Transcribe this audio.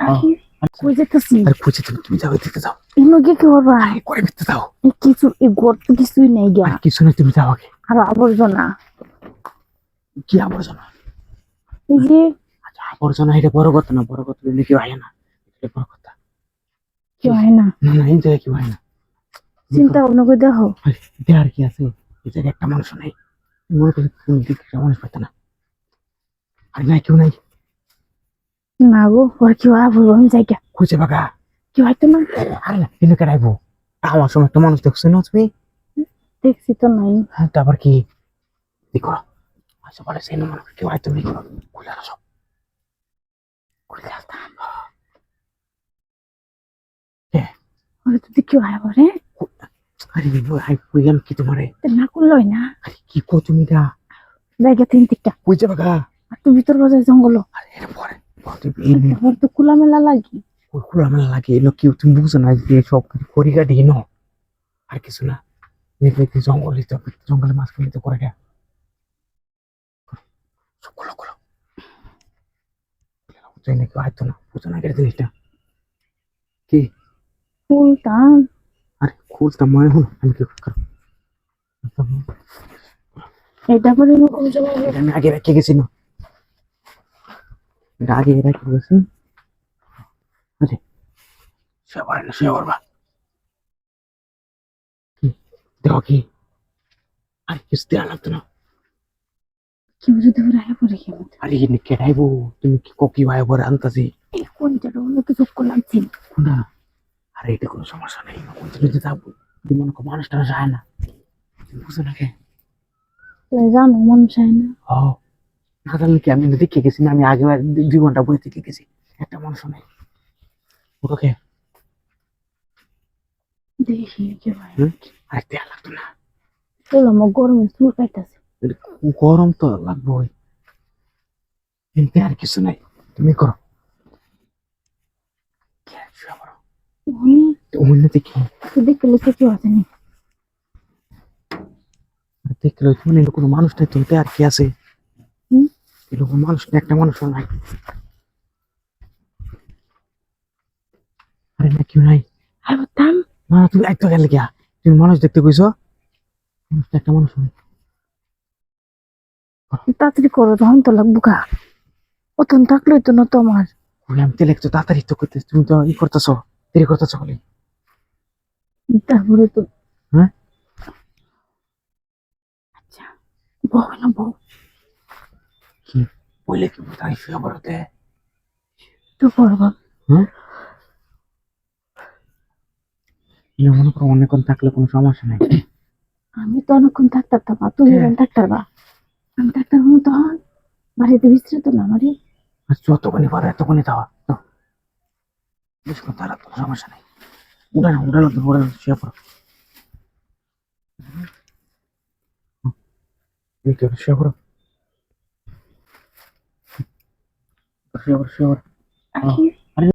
আরে, কই যেতেছি আরে খুঁজে তুমি তুমি যাও এদিকে যাও। এগুলো কি করবা আরে করে ভিতরে যাও। কিছু এই গর্ত কিছুই নেই গা। আর কিছু না তুমি যাও আগে। আর আবর্জনা। কি আবর্জনা? এই যে আচ্ছা আবর্জনা এটা বড় কথা না বড় কথা বললে কি হয় না। এটা বড় কথা। কি হয় না। না না এই জায়গায় কি হয় না। চিন্তা ভাবনা করে দেখো। আরে কি আছে? এই জায়গায় একটা মানুষ নাই। মনে করি দিকে মানুষ পাইতে না। আর নাই কেউ নাই। না গো ওর কি হয় বলব আমি যাই গা। খুঁজে বাগা কি হয়তো না আরে না এনে কেডাইবো আমার সময় একটা মানুষ দেখছ না তুমি দেখছি তো নাই হ্যাঁ তারপর কি কি করো আচ্ছা বলে সেই মানুষ কেউ নেই করো খুলে আসো খুলে আসতাম তো হয় আরে হাই কই আমি কি তোমারে না করলোই না আরে কি কো তুমি দা জায়গা তিন দিকটা খুঁজে বাগা ভিতর বাজায় জঙ্গল আরে এটা পরে ওর তো খোলামেলা লাগি। খোলামেলা লাগে এলো কেউ তুমি বুঝো না যে সব কিছু করি গাড়ি ন? আর কিছু না। দেখবে জঙ্গল দিতে হবে জঙ্গলের মাঝখানে তো করে দেয়া খোলো খোলো। বুঝো না কেউ হয়তো না বুঝো না কেটে জিনিসটা। কি? ফুল আরে খুলতাম মনে হলো আমি কি করব এটা পরে আগে রেখে গেছি না। এটা আগে রেখে গেছি আরে সে পারে না সে করবা কি? দেখো কি? আরে কিছু দেওয়া লাগতো না। কেউ যদি ওরা আগে পরে কেমন আরে এনে কেটাইবো তুমি কি কপি ভাই পরে আনতাছি? কোনটা করলাম আরে এটা কোনো সমস্যা নেই কোন যদি যাব? যদি মনে করো মানুষটা যায় না। বুঝো না কে? জানো মানুষ হয় না। ও না জানলে কি আমি দেখে গেছি না আমি আগে দুই- ঘণ্টা বই থেকে গেছি একটা মানুষ নেই। ওকে। দেখি কি হুম? আরে দেয়া লাগতো না। চলো আমার গরমে চুল কাটতেছে গরম তো কিন্তু আর কিছু নাই। তুমি করো। কি আর শুয়ে পড়ো। আমি তো অন্য দেখি তো দেখতে লেগে আছে নি দেখলে মানে কোনো মানুষ নাই তো আর কি আছে? এরকম মানুষ একটা মানুষ নাই। আরে না কেউ নাই। আর না তুমি একটু গেলে গিয়া তুমি মানুষ দেখতে কইছো? তো একটা মানুষ নাই। তাড়াতাড়ি করো তখন তো লাগবো কা অতন থাকলোই তো না তোমার আমি তেলে একটু তাড়াতাড়ি তো করতে তুমি তো ই করতেছো দেরি করতেছো বলে তারপরে তো হ্যাঁ? আচ্ছা বউ না বউ? ইয়ে মনে করো অনেকক্ষণ থাকলে কোনো সমস্যা নাই আমি তো অনেকক্ষণ থাকতাম তো তুমি। থাকতার বা আমি থাকতাম হলো তখন বাড়িতে বিশ্রাত না আমারই আর যতক্ষণই পারো এতক্ষণই দেওয়া তো বেশিক্ষণ তারা কোনো সমস্যা নেই উঠে না উঠে না তো উঠে না শুয়ে পড়ো শুয়ে পড়ো শুয়ে পড়ো শুয়ে পড়ো আরে